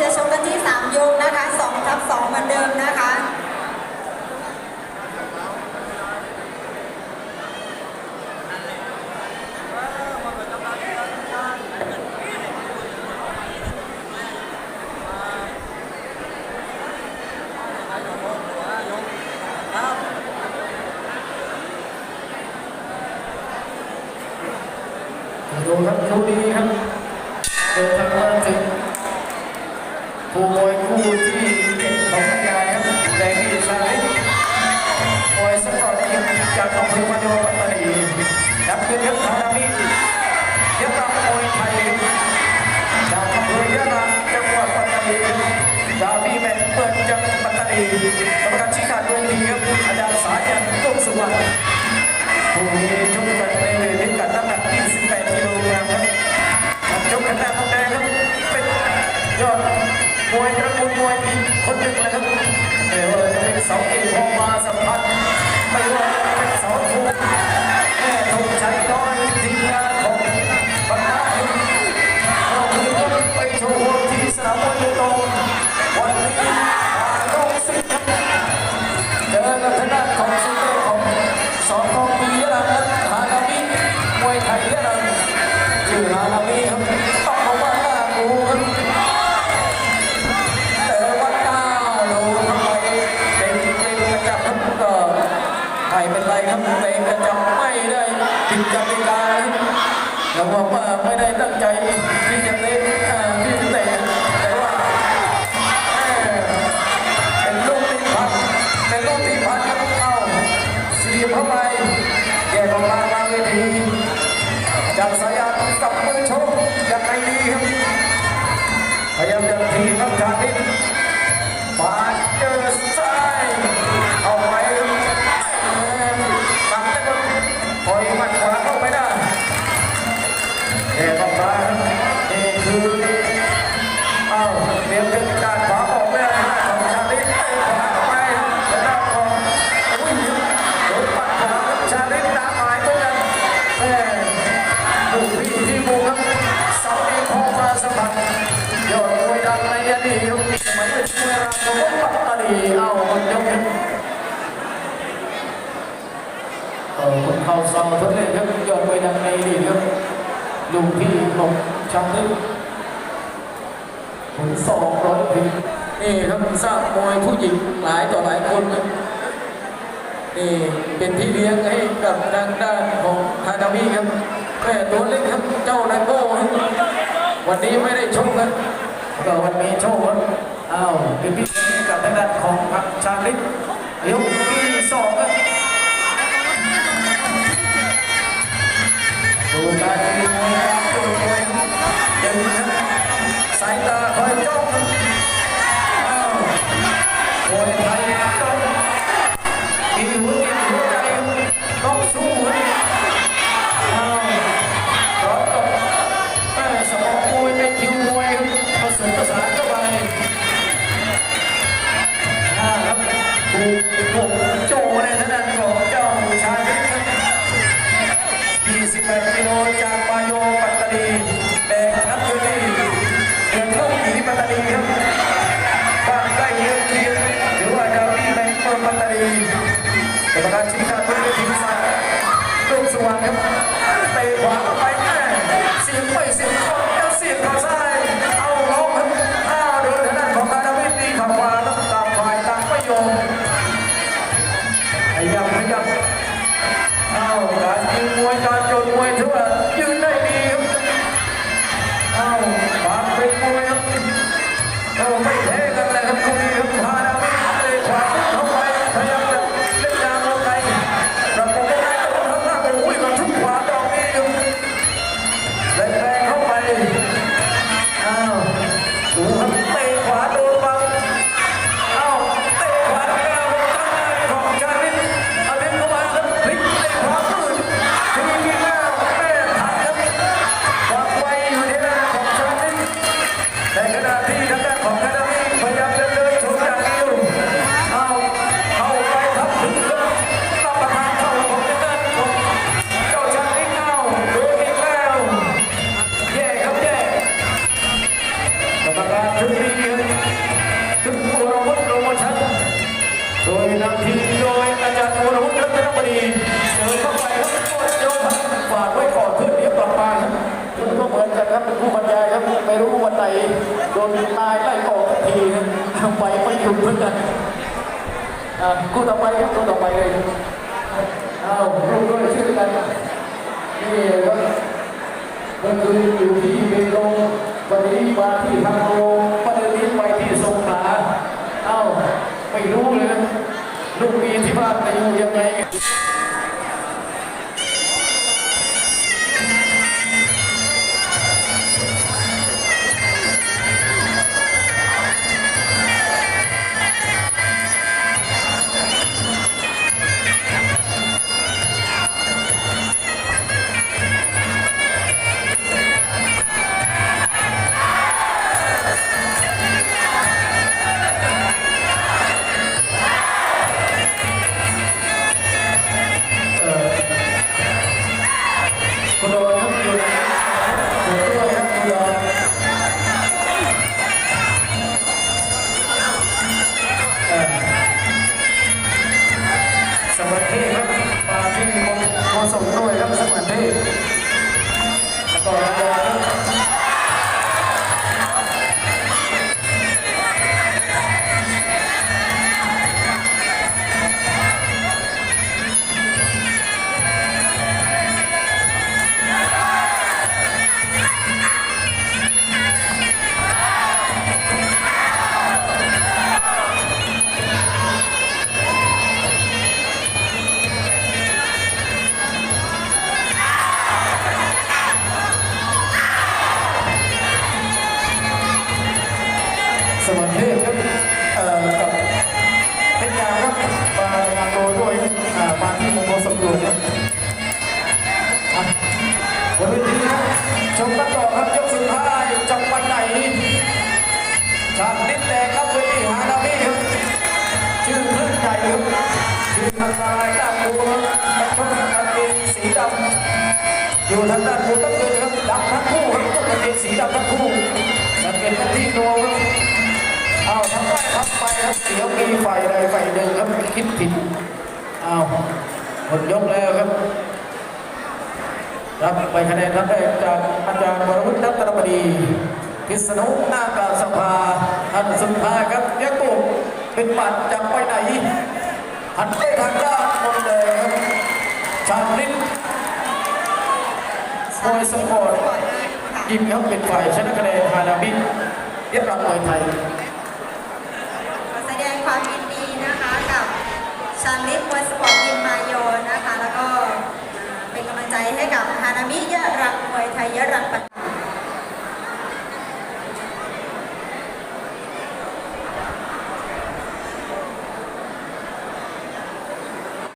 จะชกกันที่3ยกนะคะ2ทับ2เหมือนเดิมนะคะดูครับยกนี้ครับเดินทางมาถึง คู่มวยคู่ที่เจ็ดของพัทยาครับแดงที่ชาลิมวยสกอตทีมจากอำเภอมาโดปัตตานีนับขึ้นยกฐานามิ มวยตระกูลมวยคนหนึ่งนะครับเม่ว่าจะเป็นเสาเอกพอมาสัมพันธ์ไม่ว่าจะเป็นเสาทูกแม่ถูงใช้น้อยทีมงาน บอกว่าไม่ได้ตั้งใจที่จะเล่น ปัตตานีเอาคนยกขึ้นเอคนเข้าซองทดเลยนครับยอดไปดังในดีครับลุงพี่หงช้ำลึกคนสองร้อยปีนี่ครับทราบมวยผู้หญิงหลายต่อหลายคนครับนี่เป็นที่เลี้ยงให้กับทางด้านของทานามิครับแม่ตัวเล็กครับเจ้านาโก้วันนี้ไม่ได้ชกครับวันนี้โชคครับ้าวเป็นพิธีกับทางด้านของพักชาลิปยก มวย โดนตายไล่ออกทีทำไปไม่หยุเหมือนกันกูต่อไปกูต่อไปเลยเอาลูกด้วยชื่อกันนี่ก็มันคืออยู่ที่ ทางลายด้านบูครับนักชกกางเกงสีดำอยู่ทางด้านบูต้องเกินครับดำทั้งคู่ครับต้องกางเกงสีดำทั้งคู่สังเกตกันที่ตัวครับเอาทำได้ทำไปครับเสียวมีฝ่ายใดฝ่ายหนึ่งครับคิดผิดเอาหมดยกแล้วครับรับไปคะแนนรับได้จากอาจารย์วรวุฒิรัตนบดีพิษณุหน้ากาสภาท่านสุดท้ายครับยะตุเป็นปัดจากไปไหน หันไปทางด้านบนเลยชาลิตมวยสปอร์ตยิมครับเป็นฝ่ายชนะคะแนนฮานาบิเรียบรับมวยไทย